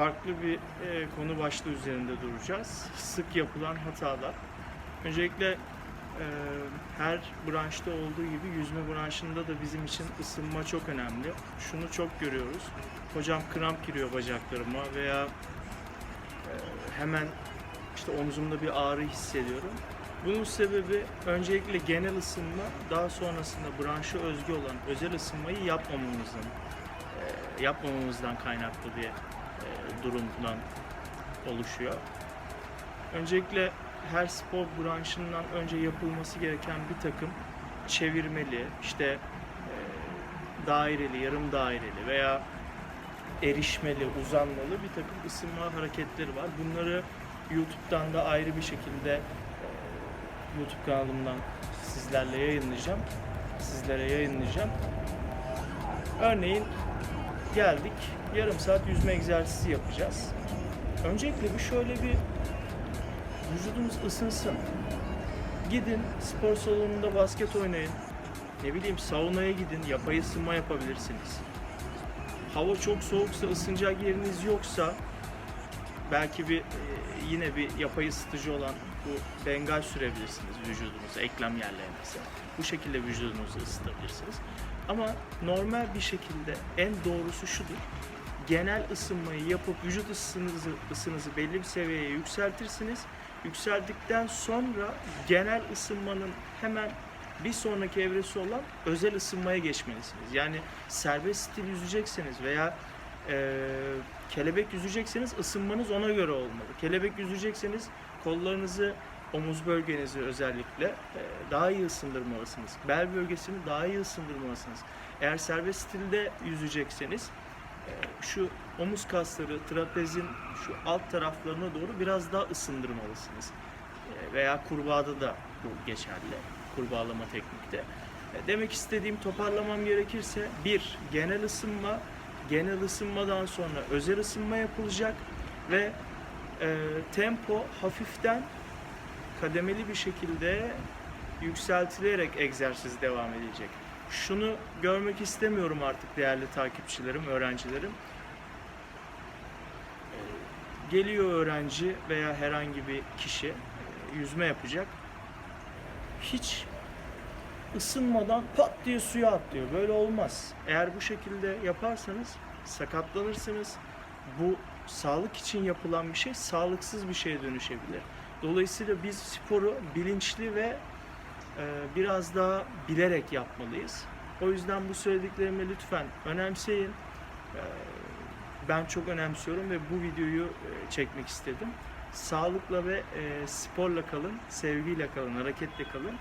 farklı bir e, konu başlığı üzerinde duracağız. Sık yapılan hatalar. Öncelikle e, her branşta olduğu gibi yüzme branşında da bizim için ısınma çok önemli. Şunu çok görüyoruz. Hocam kramp giriyor bacaklarıma veya e, hemen işte omzumda bir ağrı hissediyorum. Bunun sebebi öncelikle genel ısınma, daha sonrasında branşa özgü olan özel ısınmayı yapmamamızdan e, yapmamamızdan kaynaklı bir e, durumdan oluşuyor. Öncelikle her spor branşından önce yapılması gereken bir takım çevirmeli, işte e, daireli, yarım daireli veya erişmeli, uzanmalı bir takım ısınma hareketleri var. Bunları YouTube'dan da ayrı bir şekilde e, YouTube kanalımdan sizlerle yayınlayacağım. Sizlere yayınlayacağım. Örneğin geldik. Yarım saat yüzme egzersizi yapacağız. Öncelikle bir şöyle bir vücudumuz ısınsın. Gidin spor salonunda basket oynayın. Ne bileyim saunaya gidin, yapay ısınma yapabilirsiniz. Hava çok soğuksa, ısınacak yeriniz yoksa belki bir e, yine bir yapay ısıtıcı olan bu bengal sürebilirsiniz vücudunuza, eklem yerlerinize. Bu şekilde vücudunuzu ısıtabilirsiniz. Ama normal bir şekilde en doğrusu şudur. Genel ısınmayı yapıp vücut ısınızı, ısınızı belli bir seviyeye yükseltirsiniz. Yükseldikten sonra genel ısınmanın hemen bir sonraki evresi olan özel ısınmaya geçmelisiniz. Yani serbest stil yüzecekseniz veya e, kelebek yüzecekseniz ısınmanız ona göre olmalı. Kelebek yüzecekseniz kollarınızı, omuz bölgenizi özellikle e, daha iyi ısındırmalısınız. Bel bölgesini daha iyi ısındırmalısınız. Eğer serbest stilde yüzecekseniz e, şu omuz kasları, trapezin şu alt taraflarına doğru biraz daha ısındırmalısınız. E, veya kurbağada da bu geçerli. Kurbağalama teknikte. E, Demek istediğim toparlamam gerekirse bir genel ısınma, genel ısınmadan sonra özel ısınma yapılacak ve e, tempo hafiften kademeli bir şekilde yükseltilerek egzersiz devam edecek. Şunu görmek istemiyorum artık değerli takipçilerim, öğrencilerim. Geliyor öğrenci veya herhangi bir kişi e, yüzme yapacak. Hiç ısınmadan pat diye suya atlıyor. Böyle olmaz. Eğer bu şekilde yaparsanız sakatlanırsınız. Bu sağlık için yapılan bir şey sağlıksız bir şeye dönüşebilir. Dolayısıyla biz sporu bilinçli ve e, biraz daha bilerek yapmalıyız. O yüzden bu söylediklerimi lütfen önemseyin. E, ben çok önemsiyorum ve bu videoyu e, çekmek istedim. Sağlıkla ve e, sporla kalın, sevgiyle kalın, hareketle kalın.